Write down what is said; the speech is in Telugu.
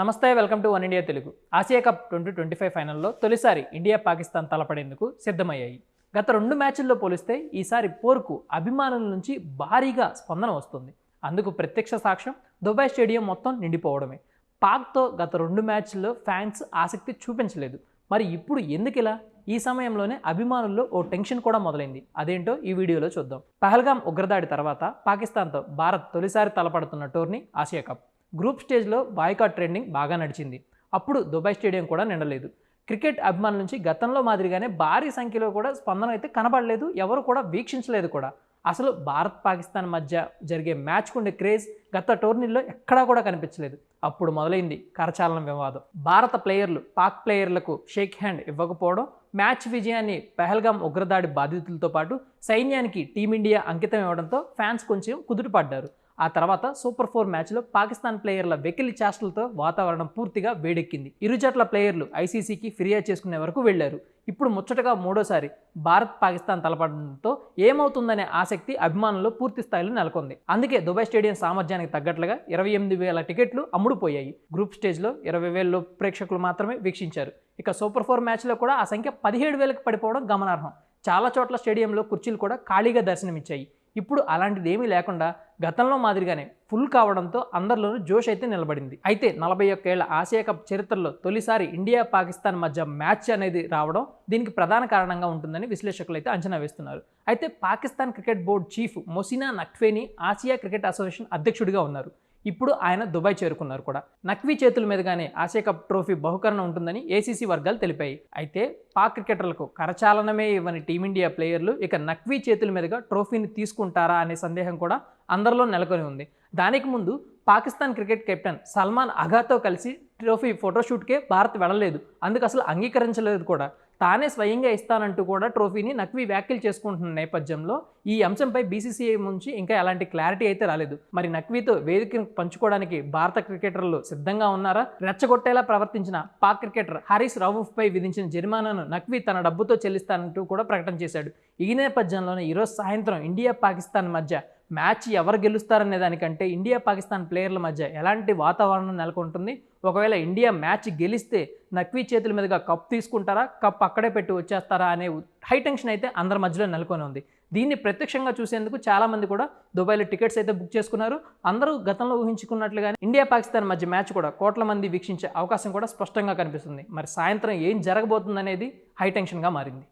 నమస్తే welcome to one India Telugu. Asia cup twenty twenty five ఫైనల్లో తొలిసారి ఇండియా పాకిస్తాన్ తలపడేందుకు సిద్ధమయ్యాయి. గత రెండు మ్యాచ్ల్లో పోలిస్తే ఈసారి పోరుకు అభిమానుల నుంచి భారీగా స్పందన వస్తుంది. అందుకు ప్రత్యక్ష సాక్ష్యం దుబాయ్ స్టేడియం మొత్తం నిండిపోవడమే. పాక్తో గత రెండు మ్యాచ్ల్లో ఫ్యాన్స్ ఆసక్తి చూపించలేదు. మరి ఇప్పుడు ఎందుకిలా ఈ సమయంలోనే అభిమానుల్లో ఓ టెన్షన్ కూడా మొదలైంది. అదేంటో ఈ వీడియోలో చూద్దాం. పహల్గాం ఉగ్రదాడి తర్వాత పాకిస్తాన్తో భారత్ తొలిసారి తలపడుతున్న టోర్నీ ఆసియా కప్. గ్రూప్ స్టేజ్లో బాయ్కాట్ ట్రెండింగ్ బాగా నడిచింది. అప్పుడు దుబాయ్ స్టేడియం కూడా నిండలేదు. క్రికెట్ అభిమానుల నుంచి గతంలో మాదిరిగానే భారీ సంఖ్యలో కూడా స్పందన అయితే కనబడలేదు. ఎవరు కూడా వీక్షించలేదు కూడా. అసలు భారత్ పాకిస్తాన్ మధ్య జరిగే మ్యాచ్కు ఉండే క్రేజ్ గత టోర్నీల్లో ఎక్కడా కూడా కనిపించలేదు. అప్పుడు మొదలైంది కరచాలన వివాదం. భారత ప్లేయర్లు పాక్ ప్లేయర్లకు షేక్ హ్యాండ్ ఇవ్వకపోవడం మ్యాచ్ విజయాన్ని పెహల్గాం ఉగ్రదాడి బాధితులతో పాటు సైన్యానికి టీమిండియా అంకితం ఇవ్వడంతో ఫ్యాన్స్ కొంచెం కుదుటపడ్డారు. ఆ తర్వాత సూపర్ ఫోర్ మ్యాచ్లో పాకిస్తాన్ ప్లేయర్ల వెకిలి చేష్టలతో వాతావరణం పూర్తిగా వేడెక్కింది. ఇరు జట్ల ప్లేయర్లు ఐసీసీకి ఫిర్యాదు చేసుకునే వరకు వెళ్ళారు ఇప్పుడు ముచ్చటగా మూడోసారి భారత్ పాకిస్తాన్ తలపడంతో ఏమవుతుందనే ఆసక్తి అభిమానుల్లో పూర్తి స్థాయిలో నెలకొంది. అందుకే దుబాయ్ స్టేడియం సామర్థ్యానికి తగ్గట్లుగా ఇరవై ఎనిమిది వేల టికెట్లు అమ్ముడుపోయాయి. గ్రూప్ స్టేజ్లో ఇరవై వేలలో ప్రేక్షకులు మాత్రమే వీక్షించారు. ఇక సూపర్ ఫోర్ మ్యాచ్లో కూడా ఆ సంఖ్య పదిహేడు వేలకు పడిపోవడం గమనార్హం. చాలా చోట్ల స్టేడియంలో కుర్చీలు కూడా ఖాళీగా దర్శనమిచ్చాయి. ఇప్పుడు అలాంటిది ఏమీ లేకుండా గతంలో మాదిరిగానే ఫుల్ కావడంతో అందరిలోనూ జోష్ అయితే నిలబడింది. అయితే నలభై ఒక్కేళ్ళ ఆసియా కప్ చరిత్రలో తొలిసారి ఇండియా పాకిస్తాన్ మధ్య మ్యాచ్ అనేది రావడం దీనికి ప్రధాన కారణంగా ఉంటుందని విశ్లేషకులు అయితే అంచనా వేస్తున్నారు. అయితే Pakistan cricket board chief Mohsin నక్వేని Asia cricket association అధ్యక్షుడిగా ఉన్నారు. ఇప్పుడు ఆయన దుబాయ్ చేరుకున్నారు కూడా. నక్వీ చేతుల మీదుగానే ఆసియా కప్ ట్రోఫీ బహుకరణ ఉంటుందని ఏసీసీ వర్గాలు తెలిపాయి. అయితే పాక్ క్రికెటర్లకు కరచాలనమే ఇవ్వని టీమిండియా ప్లేయర్లు ఇక నక్వీ చేతుల మీదుగా ట్రోఫీని తీసుకుంటారా అనే సందేహం కూడా అందరిలో నెలకొని ఉంది. దానికి ముందు పాకిస్తాన్ క్రికెట్ కెప్టెన్ సల్మాన్ అఘాతో కలిసి ట్రోఫీ ఫోటోషూట్కే భారత్ వెళ్ళలేదు. అందుకు అసలు అంగీకరించలేదు కూడా. తానే స్వయంగా ఇస్తానంటూ కూడా ట్రోఫీని నక్వీ వ్యాఖ్యలు చేసుకుంటున్న నేపథ్యంలో ఈ అంశంపై బీసీసీఐ నుంచి ఇంకా ఎలాంటి క్లారిటీ అయితే రాలేదు. మరి నక్వీతో వేదికను పంచుకోవడానికి భారత క్రికెటర్లు సిద్ధంగా ఉన్నారా? రెచ్చగొట్టేలా ప్రవర్తించిన పాక్ క్రికెటర్ హరీష్ రావుఫ్పై విధించిన జరిమానాను నక్వీ తన డబ్బుతో చెల్లిస్తానంటూ కూడా ప్రకటన చేశాడు. ఈ నేపథ్యంలోనే ఈరోజు సాయంత్రం ఇండియా పాకిస్తాన్ మధ్య మ్యాచ్ ఎవరు గెలుస్తారనే దానికంటే ఇండియా పాకిస్తాన్ ప్లేయర్ల మధ్య ఎలాంటి వాతావరణం నెలకొంటుంది? ఒకవేళ ఇండియా మ్యాచ్ గెలిస్తే నక్వీ చేతుల మీదుగా కప్ తీసుకుంటారా? కప్ అక్కడే పెట్టి వచ్చేస్తారా? అనే హై టెన్షన్ అయితే అందరి మధ్యలో నెలకొని ఉంది. దీన్ని ప్రత్యక్షంగా చూసేందుకు చాలామంది కూడా దుబాయ్లో టికెట్స్ అయితే బుక్ చేసుకున్నారు. అందరూ గతంలో ఊహించుకున్నట్లుగానే ఇండియా పాకిస్తాన్ మధ్య మ్యాచ్ కూడా కోట్ల మంది వీక్షించే అవకాశం కూడా స్పష్టంగా కనిపిస్తుంది. మరి సాయంత్రం ఏం జరగబోతుందనేది హై టెన్షన్గా మారింది.